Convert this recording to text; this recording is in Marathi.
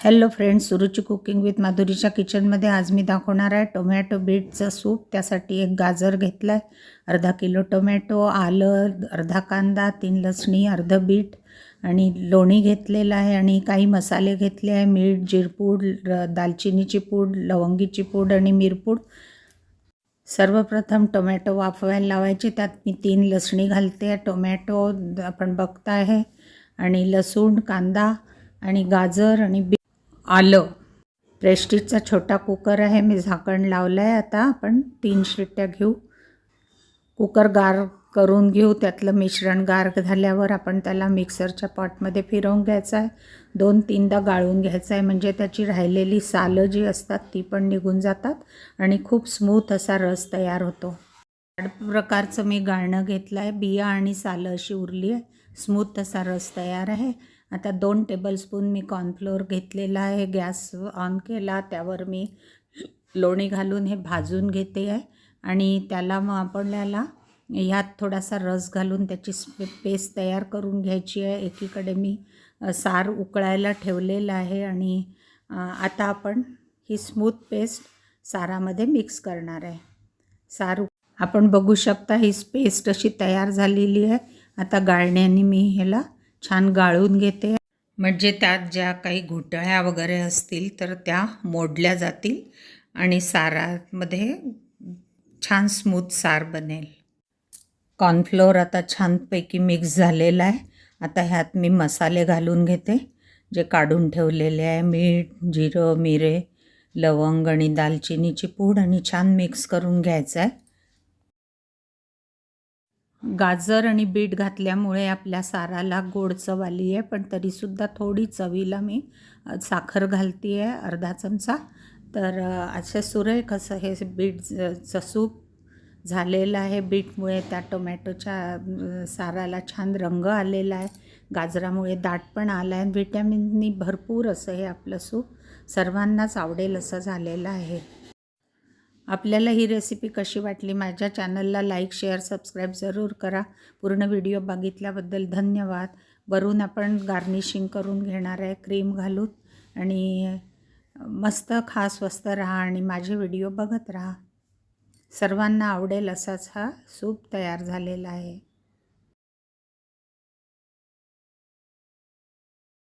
Hello friends Suruchi cooking with माधुरीच्या किचनमध्ये आज मी दाखवणार आहे टोमॅटो बीटचं सूप. त्यासाठी एक गाजर घेतला आहे अर्धा किलो टोमॅटो आलं अर्धा कांदा तीन लसणी अर्ध बीट आणि लोणी घेतलेलं आहे आणि काही मसाले घेतले आहे मीठ जिरपूड र- दालचिनीची पूड लवंगीची पूड आणि मिरपूड. सर्वप्रथम टोमॅटो वाफवायला लावायचे त्यात मी तीन लसणी घालते टोमॅटो आपण बघता आहे आणि लसूण कांदा आणि गाजर आणि बी आलं. प्रेस्टिजचा छोटा कुकर आहे. मी झाकण लावलं आहे आता. आपण तीन शिट्ट्या घेऊ. कुकर गार करून घेऊ. त्यातलं मिश्रण गार झाल्यावर आपण त्याला मिक्सरच्या पॉटमध्ये फिरवून घ्यायचं आहे दोन तीनदा गाळून घ्यायचं आहे म्हणजे त्याची राहिलेली सालं जी असतात ती पण निघून जातात आणि खूप स्मूथ असा रस तयार होतो. प्रकारचं मी गाळणं घेतलं आहे बिया आणि सालं अशी उरली आहे स्मूथ असा रस तयार आहे. आता दोन टेबलस्पून मी कॉर्नफ्लोअर घेतलेला आहे. गॅस ऑन केला. त्यावर मी लोणी घालून हे भाजून घेते आहे. आणि त्याला मग आपल्याला ह्यात थोडासा रस घालून त्याची पेस्ट तयार करून घ्यायची आहे. एकीकडे मी सार उकळायला ठेवलेलं आहे. आणि आता आपण ही स्मूथ पेस्ट सारामध्ये मिक्स करणार आहे. सार आपण बघू शकता ही पेस्ट अशी तयार झालेली आहे. आता गाळण्याने मी ह्याला छान गाळून घेते. म्हणजे त्यात ज्या काही घुटळ्या वगैरे असतील तर त्या मोडल्या जातील आणि सारामध्ये छान स्मूथ सार बनेल. कॉर्नफ्लोअर आता छानपैकी मिक्स झालेला आहे. आता ह्यात मी मसाले घालून घेते जे काढून ठेवलेले आहे. मीठ जिरं मिरे लवंग आणि दालचिनीची पूड आणि छान मिक्स करून घ्यायचं आहे. गाजर आणि बीट घातल्यामुळे आपल्या साराला गोड चव आली आहे पण तरीसुद्धा थोडी चवीला मी साखर घालते आहे अर्धा चमचा. तर असे सुरेख असं हे बीटचं सूप झालेलं आहे. बीटमुळे त्या टोमॅटोच्या साराला छान रंग आलेला आहे. गाजरामुळे दाट पण आला आहे. व्हिटॅमिननी भरपूर असं हे आपलं सूप सर्वांनाच आवडेल असं झालेलं आहे. आपल्याला ही रेसिपी कशी वाटली माझ्या चॅनलला लाईक शेअर सबस्क्राईब जरूर करा. पूर्ण व्हिडिओ बघितल्याबद्दल धन्यवाद. वरून आपण गार्निशिंग करून घेणार आहे क्रीम घालून. आणि मस्त खा स्वस्त राहा आणि माझे व्हिडिओ बघत राहा. सर्वांना आवडेल असाच हा सूप तयार झालेला आहे.